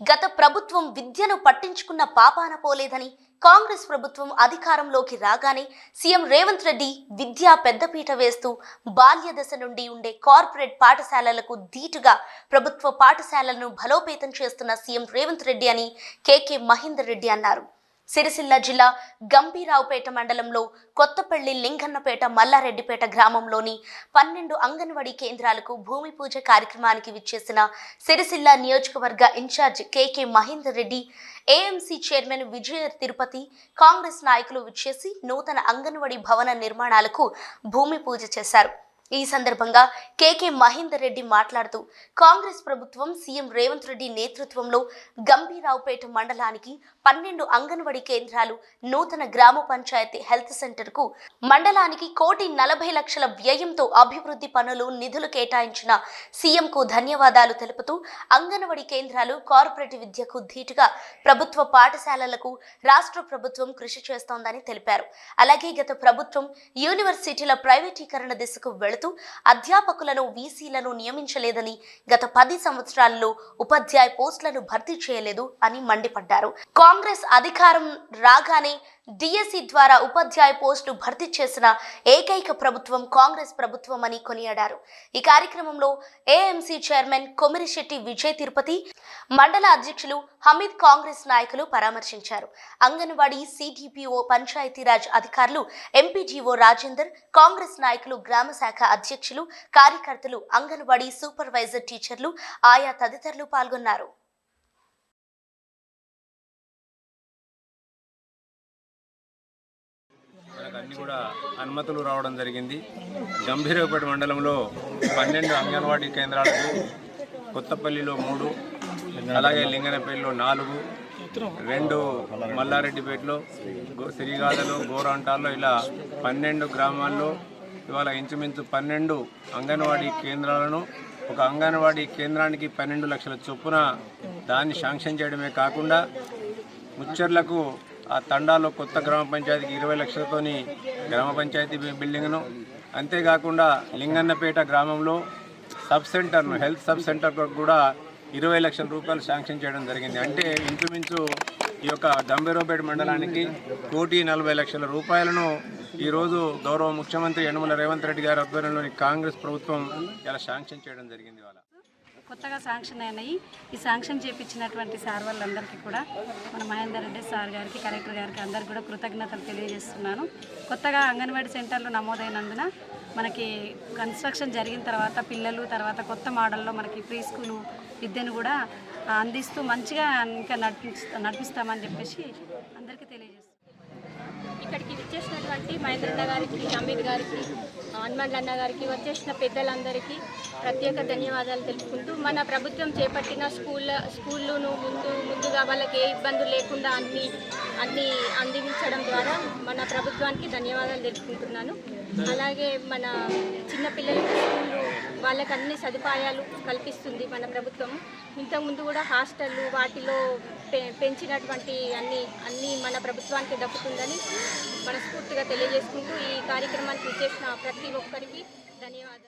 గత ప్రభుత్వం విద్యను పట్టించుకున్న పాపాన పోలేదని కాంగ్రెస్ ప్రభుత్వం అధికారంలోకి రాగానే సీఎం రేవంత్ రెడ్డి విద్యా పెద్దపీట వేస్తూ బాల్య దశ నుండి ఉండే కార్పొరేట్ పాఠశాలలకు ధీటుగా ప్రభుత్వ పాఠశాలలను బలోపేతం చేస్తున్న సీఎం రేవంత్ రెడ్డి అని కేకే మహేందర్ రెడ్డి అన్నారు. సిరిసిల్ల జిల్లా గంభీరావుపేట మండలంలో కొత్తపల్లి లింగన్నపేట మల్లారెడ్డిపేట గ్రామంలోని పన్నెండు అంగన్వాడీ కేంద్రాలకు భూమి పూజ కార్యక్రమానికి విచ్చేసిన సిరిసిల్ల నియోజకవర్గ incharge KK Mahender Reddy AMC chairman Vijaya Tirupati Congress నాయకులు విచ్చేసి నూతన అంగన్వాడీ భవన నిర్మాణాలకు భూమి పూజ చేశారు. ఈ సందర్భంగా కేకే మహేందర్ రెడ్డి మాట్లాడుతూ కాంగ్రెస్ ప్రభుత్వం సీఎం రేవంత్ రెడ్డి నేతృత్వంలో గంభీరావుపేట మండలానికి పన్నెండు అంగన్వాడీ కేంద్రాలు నూతన గ్రామ పంచాయతీ హెల్త్ సెంటర్కు మండలానికి కోటి నలభై లక్షల వ్యయంతో అభివృద్ధి పనులు నిధులు కేటాయించిన సీఎంకు ధన్యవాదాలు తెలుపుతూ అంగన్వాడీ కేంద్రాలు కార్పొరేట్ విద్యకు ధీటుగా ప్రభుత్వ పాఠశాలలకు రాష్ట్ర ప్రభుత్వం కృషి చేస్తోందని తెలిపారు. అలాగే గత ప్రభుత్వం యూనివర్సిటీల ప్రైవేటీకరణ దిశకు వెళుతూ అధ్యాపకులను వీసీలను నియమించలేదని గత పది సంవత్సరాల్లో ఉపాధ్యాయ పోస్టులను భర్తీ చేయలేదు అని మండిపడ్డారు. కాంగ్రెస్ అధికారం రాగానే డిఎస్సి ద్వారా ఉపాధ్యాయ పోస్టు భర్తీ చేసిన ఏకైక ప్రభుత్వం కాంగ్రెస్ ప్రభుత్వం అని కొనియాడారు. ఈ కార్యక్రమంలో ఏఎంసీ చైర్మన్ కొమిరిశెట్టి విజయ్ తిరుపతి మండల అధ్యక్షులు హమీద్ కాంగ్రెస్ నాయకులు పరామర్శించారు. అంగన్వాడీ సిడిపిఓ పంచాయతీరాజ్ అధికారులు ఎంపీజీఓ రాజేందర్ కాంగ్రెస్ నాయకులు గ్రామ శాఖ అధ్యక్షులు కార్యకర్తలు అంగన్వాడీ సూపర్వైజర్ టీచర్లు ఆయా తదితరులు పాల్గొన్నారు. మనకు అన్ని కూడా అనుమతులు రావడం జరిగింది. గంభీరపేట మండలంలో పన్నెండు అంగన్వాడీ కేంద్రాలకు కొత్తపల్లిలో మూడు అలాగే లింగనపల్లిలో నాలుగు రెండు మల్లారెడ్డిపేటలో గో- గోరంటాల్లో ఇలా పన్నెండు గ్రామాల్లో ఇవాళ ఇంచుమించు పన్నెండు అంగన్వాడీ కేంద్రాలను ఒక అంగన్వాడీ కేంద్రానికి పన్నెండు లక్షల చొప్పున దాన్ని శాంక్షన్ చేయడమే కాకుండా ముచ్చర్లకు ఆ తండాలో కొత్త గ్రామ పంచాయతీకి ఇరవై లక్షలతోని గ్రామ పంచాయతీ బిల్డింగ్ను. అంతేకాకుండా లింగన్నపేట గ్రామంలో సబ్ సెంటర్ను హెల్త్ సబ్ సెంటర్ కూడా ఇరవై లక్షల రూపాయలు శాంక్షన్ చేయడం జరిగింది. అంటే ఇంచుమించు ఈ యొక్క గంభీరపేట మండలానికి కోటి నలభై లక్షల రూపాయలను ఈరోజు గౌరవ ముఖ్యమంత్రి యనమల రేవంత్ రెడ్డి గారి ఆధ్వర్యంలోని కాంగ్రెస్ ప్రభుత్వం ఇలా శాంక్షన్ చేయడం జరిగింది వాళ్ళ కొత్తగా శాంక్షన్ అయినాయి. ఈ శాంక్షన్ చేపించినటువంటి సార్ వాళ్ళందరికీ కూడా మన మహేందర్ రెడ్డి సార్ గారికి కలెక్టర్ గారికి అందరికీ కూడా కృతజ్ఞతలు తెలియజేస్తున్నాను. కొత్తగా అంగన్వాడీ సెంటర్లు నమోదైనందున మనకి కన్స్ట్రక్షన్ జరిగిన తర్వాత పిల్లలు తర్వాత కొత్త మోడల్లో మనకి ప్రీ స్కూల్ విద్యను కూడా అందిస్తూ మంచిగా ఇంకా నడిపిస్తా నడిపిస్తామని చెప్పేసి అందరికీ తెలియజేస్తాను ఇక్కడికి విచ్చేసినటువంటి మహేంద్రన్న గారికి అమిత్ గారికి హనుమంత్ అన్న గారికి వచ్చేసిన పెద్దలందరికీ ప్రత్యేక ధన్యవాదాలు తెలుపుకుంటూ మన ప్రభుత్వం చేపట్టిన స్కూల్ స్కూళ్ళను ముందు ముందుగా వాళ్ళకి ఏ ఇబ్బందులు లేకుండా అన్ని అన్ని అందించడం ద్వారా మన ప్రభుత్వానికి ధన్యవాదాలు తెలుపుకుంటున్నాను. అలాగే మన చిన్నపిల్లలకి స్కూళ్ళు వాళ్ళకి అన్ని సదుపాయాలు కల్పిస్తుంది మన ప్రభుత్వం. ఇంతకుముందు కూడా హాస్టళ్ళు వాటిలో పె పెంచినటువంటి అన్ని అన్ని మన ప్రభుత్వానికి దక్కుతుందని మనస్ఫూర్తిగా తెలియజేసుకుంటూ ఈ కార్యక్రమానికి విచ్చేసిన ప్రతి ఒక్కరికి ధన్యవాదాలు.